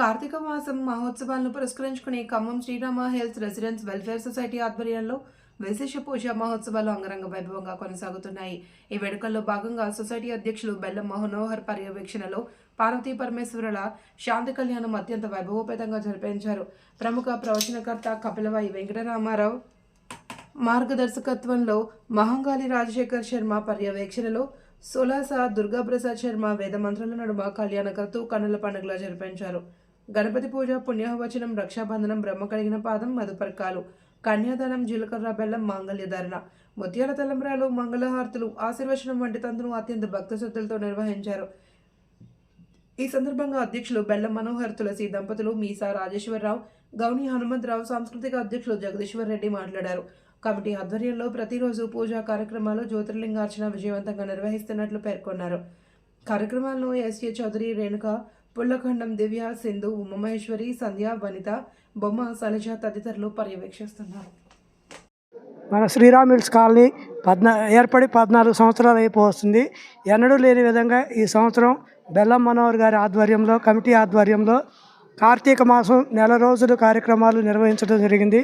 కార్తీక మాసం మహోత్సవాలను పురస్కరించుకుని Khammam Srirama health residence welfare society ఆధ్వర్యంలో విశేష పూజ మహోత్సవాలు అంగరంగ వైభవంగా కొనసాగుతున్నాయి. ఈ వేడుకల్లో భాగంగా సొసైటీ అధ్యక్షులు బెల్లం మనోహర్ పర్యవేక్షణలో పార్వతీ పరమేశ్వరుల శాంతి కళ్యాణం అత్యంత వైభవోపేతంగా జరిపించారు. ప్రముఖ ప్రవచనకర్త కపిలవాయి వెంకటరామారావు మార్గదర్శకత్వంలో మహంగాలి రాజశేఖర్ శర్మ పర్యవేక్షణలో సులాస దుర్గాప్రసాద్ శర్మ వేద మంత్రుల నడుమ కళ్యాణకర్తూ కన్నుల పండుగలా జరిపించారు. గణపతి పూజ పుణ్యవచనం రక్షాబంధనం బ్రహ్మ కలిగిన పాదం మధుపర్కాలు కన్యాదానం జీలకర్ర బెల్లం మాంగళ్యధారణ ముత్యాల తలంబ్రాలు మంగళహారతులు ఆశీర్వచనం వంటి తంతును అత్యంత భక్త శ్రద్ధలతో నిర్వహించారు. ఈ సందర్భంగా అధ్యక్షులు బెల్లం మనోహర్ తులసి దంపతులు మీసా రాజేశ్వరరావు గౌని హనుమంతరావు సాంస్కృతిక అధ్యక్షులు జగదీశ్వర్ రెడ్డి మాట్లాడారు. కమిటీ ఆధ్వర్యంలో ప్రతిరోజు పూజా కార్యక్రమాలు జ్యోతిర్లింగార్చన విజయవంతంగా నిర్వహిస్తున్నట్లు పేర్కొన్నారు. కార్యక్రమాలను ఎస్ఏ చౌదరి రేణుక పుల్లఖండం దివ్య సింధు ఉమామహేశ్వరి సంధ్య వనిత బొమ్మ శైలజ తదితరులు పర్యవేక్షిస్తున్నారు. మన శ్రీరామ్ హిల్స్ కాలనీ పద్నా ఏర్పడి పద్నాలుగు సంవత్సరాలు అయిపోతుంది ఎన్నడూ లేని విధంగా ఈ సంవత్సరం బెల్లం మనోహర్ గారి ఆధ్వర్యంలో కమిటీ ఆధ్వర్యంలో కార్తీక మాసం నెల రోజులు కార్యక్రమాలు నిర్వహించడం జరిగింది.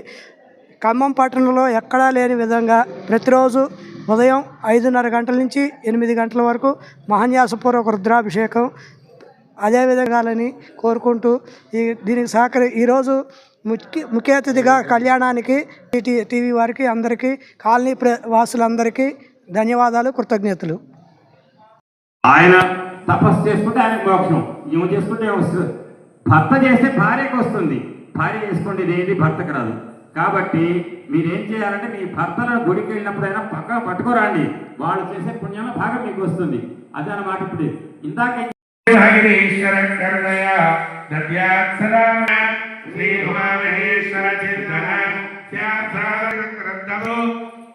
ఖమ్మం పట్టణంలో ఎక్కడా లేని విధంగా ప్రతిరోజు ఉదయం ఐదున్నర గంటల నుంచి ఎనిమిది గంటల వరకు మహాన్యాసపూర్వక రుద్రాభిషేకం అదేవిధంగాలని కోరుకుంటూ ఈ దీనికి సహకరి ఈరోజు ముఖ్య ముఖ్య అతిథిగా కళ్యాణానికి టీవీ వారికి అందరికీ కాలనీ వాసులందరికీ ధన్యవాదాలు కృతజ్ఞతలు. ఆయన తపస్సు చేసుకుంటే ఆయన మోక్షం ఈమె చేసుకుంటే వస్తుంది భర్త చేస్తే భార్యకు వస్తుంది. భార్య చేసుకోండి ఇదేది భర్తకు రాదు. కాబట్టి మీరేం చేయాలంటే మీ భర్తలను గుడికి వెళ్ళినప్పుడైనా పక్క పట్టుకోరండి. వాళ్ళు చేసే పుణ్యంలో భాగం మీకు వస్తుంది. అదే అన్నమాట ఇప్పుడు. ఇందాక హరిశ్వరం కరుణయ దద్యాత్సదా శ్రీ ఉమామహేశ్వర చింతన శ్యాసాగ్రంథము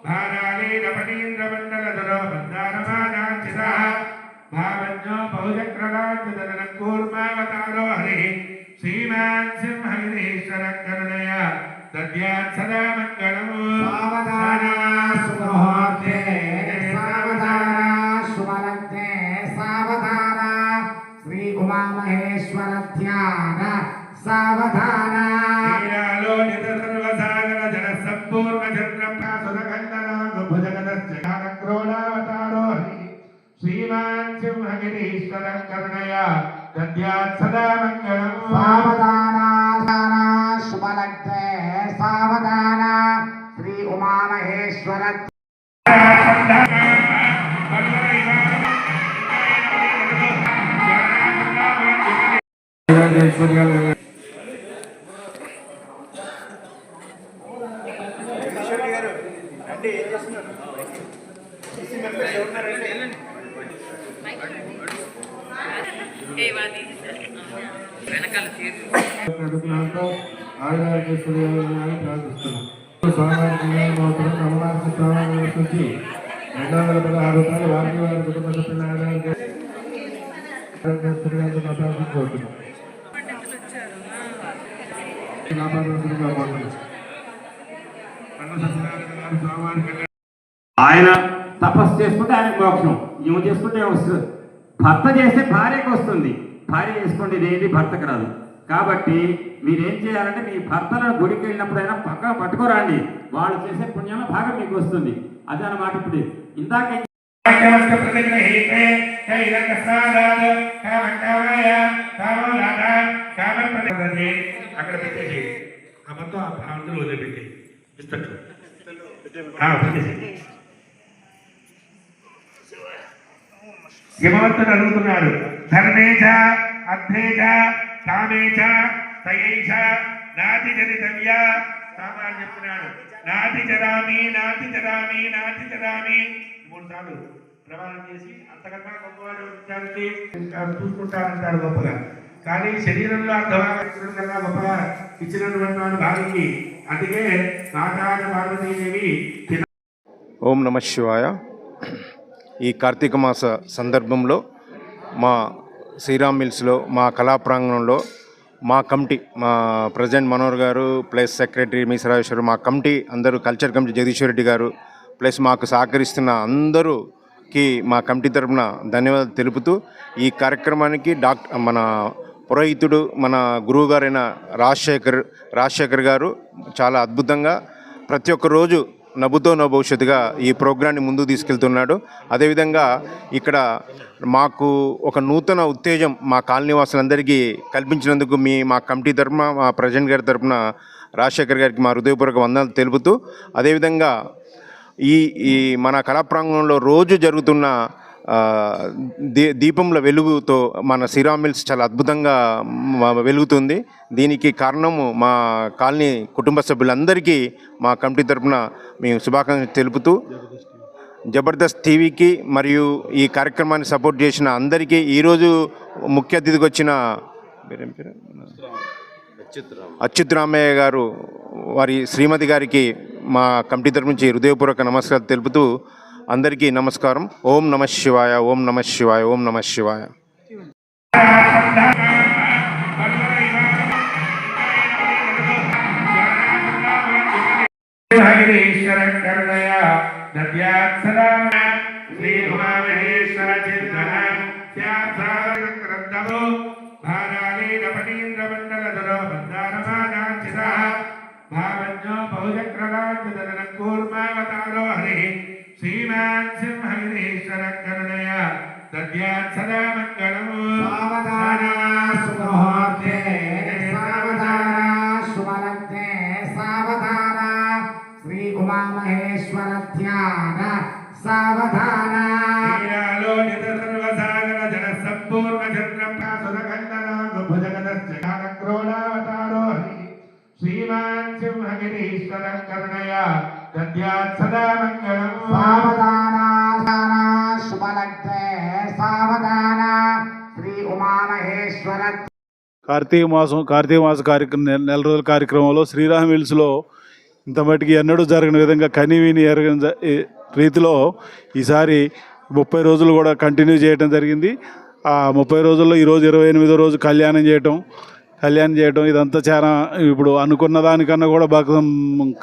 భారాలీన పనీంద్ర మండల ధరో బంధారమానాంచిత భావజ్ఞో బహుచక్రలాంఛనం కూర్మావతారో హరి శ్రీమాన్ సావధానా శ్రీ ఉమామహేశ్వర ఆయురాజేశ్వరి ప్రార్థిస్తున్నాం స్వామి మోసం నవమార్గ స్వామి నుంచి రెండు వందల పదహారు రూపాయలు వారికి వారి కుటుంబ సభ్యుల ఆదాయానికి కోరుతున్నాం ఆయన తపస్సు చేసుకుంటే ఆయన మోక్షం. ఈమె చేసుకుంటే వస్తుంది భర్త చేస్తే భార్యకు వస్తుంది. భార్య చేసుకోండి ఇదేది భర్తకు రాదు. కాబట్టి మీరేం చేయాలంటే మీ భర్తలను గుడికి వెళ్ళినప్పుడైనా పక్క పట్టుకోరండి. వాళ్ళు చేసే పుణ్యంలో భాగం మీకు వస్తుంది. అదే అన్నమాట ఇప్పుడు. ఇందాక వాక్యవస్త ప్రతిగ్రహీతే కైలంకస్నాదాత్ అక్కడ పెట్టేసి ఆ మొత్తం ఆ అందులో వదిలిపెట్టి. తామే అర్థేచ కామేచ నాతి జనితవ్య సామాలు చెప్తున్నాడు. నాతి చరామి నాతి చరామి నాతి చరామి మూడు సార్లు ప్రమాణం చేసి అంతకన్నా గొప్పవాడు వచ్చానికి చూసుకుంటారంటాడు గొప్పగా. కానీ శరీరంలో అర్ధభాగం కన్నా గొప్పగా ఇచ్చినటువంటి వాడు భార్యకి అందుకే నాటాన పార్వతీదేవి ఓం నమ శివాయ. ఈ కార్తీక మాస సందర్భంలో మా శ్రీరామ్ మిల్స్లో మా కళా ప్రాంగణంలో మా కమిటీ మా ప్రెసిడెంట్ మనోహర్ గారు ప్లస్ సెక్రటరీ మీసరాజేశ్వర్ మా కమిటీ అందరూ కల్చర్ కమిటీ జగదీశ్వర్ రెడ్డి గారు ప్లస్ మాకు సహకరిస్తున్న అందరూకి మా కమిటీ తరపున ధన్యవాదాలు తెలుపుతూ ఈ కార్యక్రమానికి డాక్టర్ మన పురోహితుడు మన గురువుగారైన రాజశేఖర్ రాజశేఖర్ గారు చాలా అద్భుతంగా ప్రతి ఒక్క రోజు నవ్వుతో నో భవిష్యత్తుగా ఈ ప్రోగ్రాన్ని ముందుకు తీసుకెళ్తున్నాడు. అదేవిధంగా ఇక్కడ మాకు ఒక నూతన ఉత్తేజం మా కాలనీవాసులందరికీ కల్పించినందుకు మీ మా కమిటీ తరఫున మా ప్రజెంట్ గారి తరఫున రాజశేఖర్ గారికి మా హృదయపూర్వక వందనాలు తెలుపుతూ అదేవిధంగా ఈ ఈ మన కళా ప్రాంగణంలో రోజు జరుగుతున్న దీ దీపంల వెలుగుతో మన శ్రీరామ్ మిల్స్ చాలా అద్భుతంగా వెలుగుతుంది దీనికి కారణము మా కాలనీ కుటుంబ సభ్యులందరికీ మా కమిటీ తరపున మేము శుభాకాంక్షలు తెలుపుతూ జబర్దస్త్ టీవీకి మరియు ఈ కార్యక్రమాన్ని సపోర్ట్ చేసిన అందరికీ ఈరోజు ముఖ్య అతిథికి వచ్చిన పేరు? అచ్యుత్ రామయ్య గారు వారి శ్రీమతి గారికి మా కమిటీ తరపు నుంచి హృదయపూర్వక నమస్కారం తెలుపుతూ అందరికీ నమస్కారం ఓం నమ శివాయ ఓం నమ శివాయ ఓం నమ శివాయ హరిశ్వరం భావజ్ఞో కూర్మావతారో హరి శ్రీమాన్ సింహగిరీశ్వర కరుణయ దద్యాత్ సదా మంగళము సావధాన సుముహూర్తే సావధాన శుభలగ్నే సావధాన శ్రీ ఉమామహేశ్వర ధ్యాన సావధాన నీరాలోలిత సర్వసాగర జన సంపూర్ణ చంద్రప్రాసురఖండనాంగ భుజగదశ్చ క్రోడావతారో హరి శ్రీమాన్ సింహగిరీశ్వర కరుణయ సావధాన శ్రీ ఉమామహేశ్వర కార్తీక మాసం కార్తీక మాస కార్యక్రమం నెల రోజుల కార్యక్రమంలో శ్రీరామ్ హిల్స్లో ఇంత మటుకు ఎన్నడూ జరగని విధంగా కనివిని ఎరగని రీతిలో ఈసారి ముప్పై రోజులు కూడా కంటిన్యూ చేయడం జరిగింది. ఆ ముప్పై రోజుల్లో ఈరోజు ఇరవై ఎనిమిదో రోజు కళ్యాణం చేయటం కళ్యాణం చేయటం ఇదంతా చాలా ఇప్పుడు అనుకున్న దానికన్నా కూడా భక్త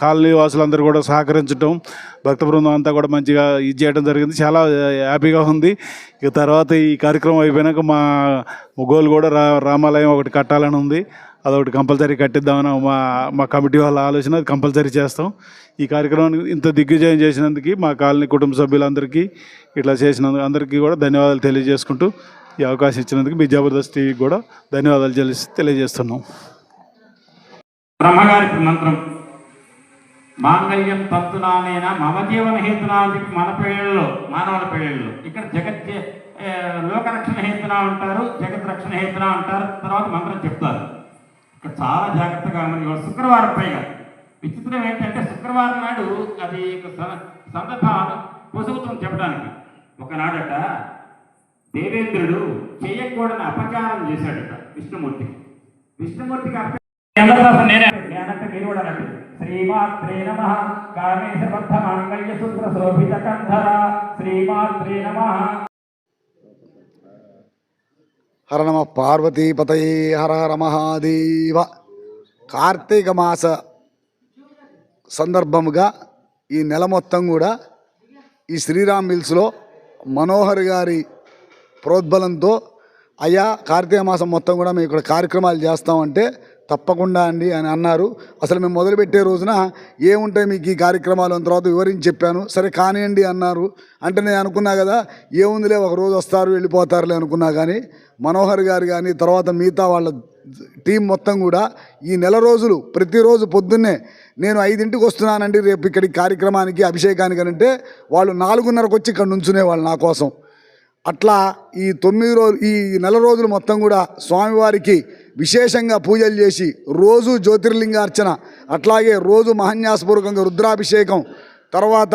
కాలనీ వాసులందరూ కూడా సహకరించటం భక్త బృందం అంతా కూడా మంచిగా ఇది చేయడం జరిగింది. చాలా హ్యాపీగా ఉంది. ఇక తర్వాత ఈ కార్యక్రమం అయిపోయినాక మా గోల్ కూడా రా రామాలయం ఒకటి కట్టాలని ఉంది. అదొకటి కంపల్సరీ కట్టిద్దామని మా మా కమిటీ వాళ్ళ ఆలోచన అది కంపల్సరీ చేస్తాం. ఈ కార్యక్రమాన్ని ఇంత దిగ్విజయం చేసినందుకు మా కాలనీ కుటుంబ సభ్యులందరికీ ఇట్లా చేసినందుకు అందరికీ కూడా ధన్యవాదాలు తెలియజేసుకుంటూ ఈ అవకాశం ఇచ్చినందుకు మీ జబర్దస్త్ టీవీకి కూడా ధన్యవాదాలు తెలిసి తెలియజేస్తున్నాం. బ్రహ్మగారి మంత్రం. మాంగళ్యం తత్తునానేన మమ జీవన హేతునా మన పెళ్ళిళ్ళు మానవుల పెళ్ళిళ్ళు. ఇక్కడ జగత్ లోకరక్షణ హేతున అంటారు జగత్ రక్షణ హేతున అంటారు తర్వాత మంత్రం చెప్తారు. ఇక్కడ చాలా జాగ్రత్తగా మరి శుక్రవారం పైగా. విచిత్రం ఏంటంటే శుక్రవారం నాడు అది ఒక స- సందర్భం పొసుగుతం చెప్పడానికి. ఒకనాడట దేవేంద్రుడు చేయకూడని అపచారం చేశాడట విష్ణుమూర్తికి విష్ణుమూర్తికి అప చంద్రదాసు నేనే నేనంటే మీరు కూడా అన్నట్టు శ్రీమాత్రే నమ. కామేశబద్ధ మాంగళ్య సూత్ర శోభిత కంధర శ్రీమాత్రే నమ. హర నమ పార్వతీపతయే హర హర మహాదేవ. కార్తీక మాస సందర్భముగా ఈ నెల మొత్తం కూడా ఈ శ్రీరామ్ మిల్స్లో మనోహర్ గారి ప్రోద్బలంతో అయ్యా కార్తీక మాసం మొత్తం కూడా మేము ఇక్కడ కార్యక్రమాలు చేస్తామంటే తప్పకుండా అండి అని అన్నారు. అసలు మేము మొదలుపెట్టే రోజున ఏముంటాయి మీకు ఈ కార్యక్రమాలు అని తర్వాత వివరించి చెప్పాను. సరే కానివ్వండి అన్నారు. అంటే నేను అనుకున్నా కదా ఏముందిలే ఒక రోజు వస్తారు వెళ్ళిపోతారులే అనుకున్నా కానీ మనోహర్ గారు కానీ తర్వాత మిగతా వాళ్ళ టీం మొత్తం కూడా ఈ నెల రోజులు ప్రతిరోజు పొద్దున్నే నేను ఐదింటికి వస్తున్నానండి రేపు ఇక్కడికి కార్యక్రమానికి అభిషేకానికి అని అంటే వాళ్ళు నాలుగున్నరకు వచ్చి ఇక్కడ నుంచునేవాళ్ళు నా కోసం. అట్లా ఈ తొమ్మిది రోజులు ఈ నెల రోజులు మొత్తం కూడా స్వామివారికి విశేషంగా పూజలు చేసి రోజు జ్యోతిర్లింగార్చన అట్లాగే రోజు మహన్యాసపూర్వకంగా రుద్రాభిషేకం తర్వాత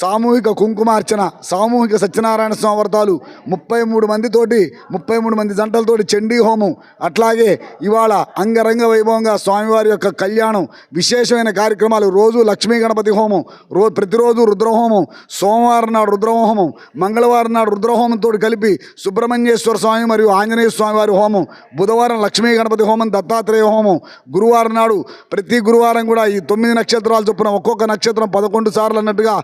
సామూహిక కుంకుమార్చన సామూహిక సత్యనారాయణ స్వామి వ్రతాలు ముప్పై మూడు మందితోటి ముప్పై మూడు మంది జంటలతోటి చండీ హోమం. అట్లాగే ఇవాళ అంగరంగ వైభవంగా స్వామివారి యొక్క కళ్యాణం విశేషమైన కార్యక్రమాలు. రోజు లక్ష్మీ గణపతి హోమం రో ప్రతిరోజు రుద్రహోమం సోమవారం నాడు రుద్రహోమం మంగళవారం నాడు రుద్రహోమంతో కలిపి సుబ్రహ్మణ్యేశ్వర స్వామి మరియు ఆంజనేయ స్వామివారి హోమం. బుధవారం లక్ష్మీ గణపతి హోమం దత్తాత్రేయ హోమం. గురువారం నాడు ప్రతి గురువారం కూడా ఈ తొమ్మిది నక్షత్రాలు చొప్పున ఒక్కొక్క నక్షత్రం పదకొండు సార్లు అన్నట్టుగా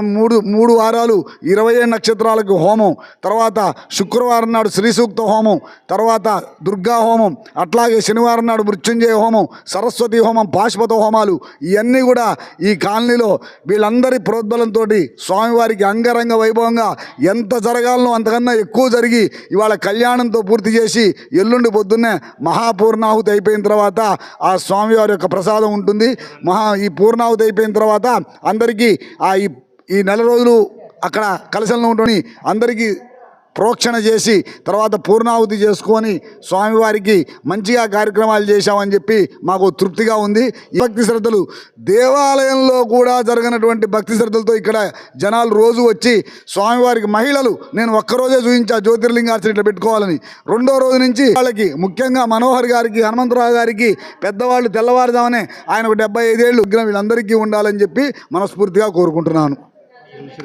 మూడు మూడు వారాలు ఇరవై ఏడు నక్షత్రాలకు హోమం తర్వాత శుక్రవారం నాడు శ్రీ సూక్త హోమం తర్వాత దుర్గా హోమం అట్లాగే శనివారం నాడు మృత్యుంజయ హోమం సరస్వతి హోమం పాశుపత హోమాలు ఇవన్నీ కూడా ఈ కాలనీలో వీళ్ళందరి ప్రోద్బలంతో స్వామివారికి అంగరంగ వైభవంగా ఎంత జరగాలనో అంతకన్నా ఎక్కువ జరిగి ఇవాళ కళ్యాణంతో పూర్తి చేసి ఎల్లుండి పొద్దున్నే మహాపూర్ణాహుతి అయిపోయిన తర్వాత ఆ స్వామివారి యొక్క ప్రసాదం ఉంటుంది. మహా ఈ పూర్ణాహుతి అయిపోయిన తర్వాత అందరికీ ఆ ఈ ఈ నెల రోజులు అక్కడ కలశంలో ఉంటుంది అందరికీ ప్రోక్షణ చేసి తర్వాత పూర్ణాహుతి చేసుకొని స్వామివారికి మంచిగా కార్యక్రమాలు చేశామని చెప్పి మాకు తృప్తిగా ఉంది. భక్తి శ్రద్ధలు దేవాలయంలో కూడా జరిగినటువంటి భక్తి శ్రద్ధలతో ఇక్కడ జనాలు రోజు వచ్చి స్వామివారికి మహిళలు నేను ఒక్కరోజే చూపించా జ్యోతిర్లింగార్చన ఇట్లా పెట్టుకోవాలని. రెండో రోజు నుంచి వాళ్ళకి ముఖ్యంగా మనోహర్ గారికి హనుమంతరావు గారికి పెద్దవాళ్ళు తెల్లవారుదామనే ఆయన ఒక డెబ్బై ఐదేళ్ళు విగ్రహం వీళ్ళందరికీ ఉండాలని చెప్పి మనస్ఫూర్తిగా కోరుకుంటున్నాను. thank you